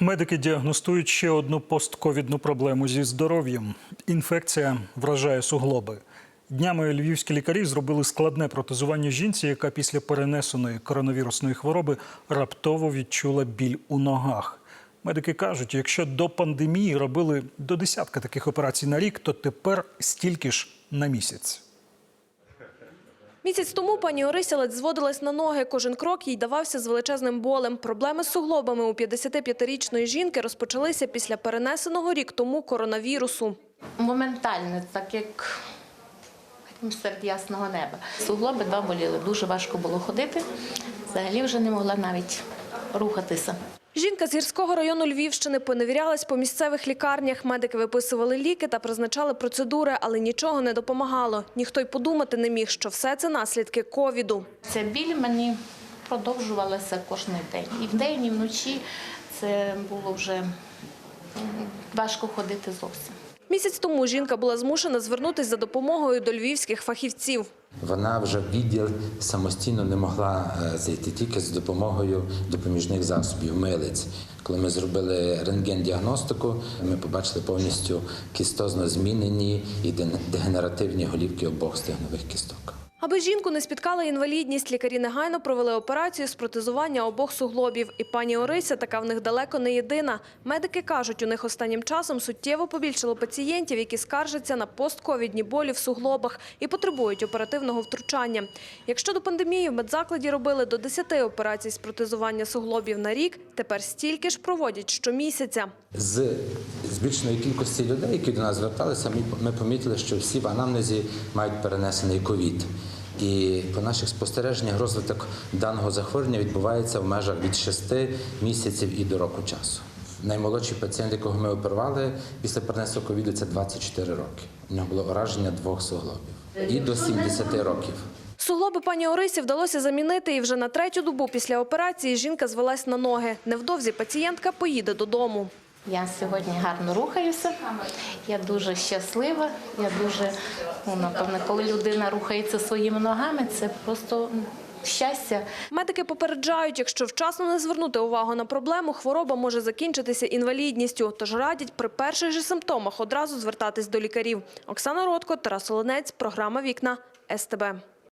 Медики діагностують ще одну постковідну проблему зі здоров'ям. Інфекція вражає суглоби. Днями львівські лікарі зробили складне протезування жінці, яка після перенесеної коронавірусної хвороби раптово відчула біль у ногах. Медики кажуть, якщо до пандемії робили до десятка таких операцій на рік, то тепер стільки ж на місяць. Місяць тому пані Орися ледь зводилась на ноги. Кожен крок їй давався з величезним болем. Проблеми з суглобами у 55-річної жінки розпочалися після перенесеного рік тому коронавірусу. Моментально, так як серед ясного неба. Суглоби два боліли, дуже важко було ходити. Взагалі вже не могла навіть рухатися. Жінка з гірського району Львівщини поневірялась по місцевих лікарнях. Медики виписували ліки та призначали процедури, але нічого не допомагало. Ніхто й подумати не міг, що все це наслідки ковіду. Ця біль мені продовжувалася кожен день. І вдень, і вночі це було вже важко ходити зовсім. Місяць тому жінка була змушена звернутися за допомогою до львівських фахівців. Вона вже в відділ самостійно не могла е, зайти тільки з допомогою допоміжних засобів, милиць. Коли ми зробили рентген-діагностику, ми побачили повністю кістозно змінені і дегенеративні голівки обох стегнових кісток. Аби жінку не спіткала інвалідність, лікарі негайно провели операцію з протезування обох суглобів. І пані Орися така в них далеко не єдина. Медики кажуть, у них останнім часом суттєво побільшало пацієнтів, які скаржаться на постковідні болі в суглобах і потребують оперативного втручання. Якщо до пандемії в медзакладі робили до 10 операцій з протезування суглобів на рік, тепер стільки ж проводять щомісяця. З збільшеної кількості людей, які до нас зверталися, ми, помітили, що всі в анамнезі мають перенесений ковід. І по наших спостереженнях розвиток даного захворювання відбувається в межах від 6 місяців і до року часу. Наймолодший пацієнт, якого ми оперували після перенесу ковіду, це 24 роки. У нього було ураження двох суглобів і до 70 років. Суглоби пані Орисі вдалося замінити, і вже на третю добу після операції жінка звелась на ноги. Невдовзі пацієнтка поїде додому. Я сьогодні гарно рухаюся. Я дуже щаслива. Я дуже, ну, напевно, коли людина рухається своїми ногами, це просто щастя. Медики попереджають, якщо вчасно не звернути увагу на проблему, хвороба може закінчитися інвалідністю. Тож радять при перших же симптомах одразу звертатись до лікарів. Оксана Ротко, Тарас Солонець, програма «Вікна» СТБ.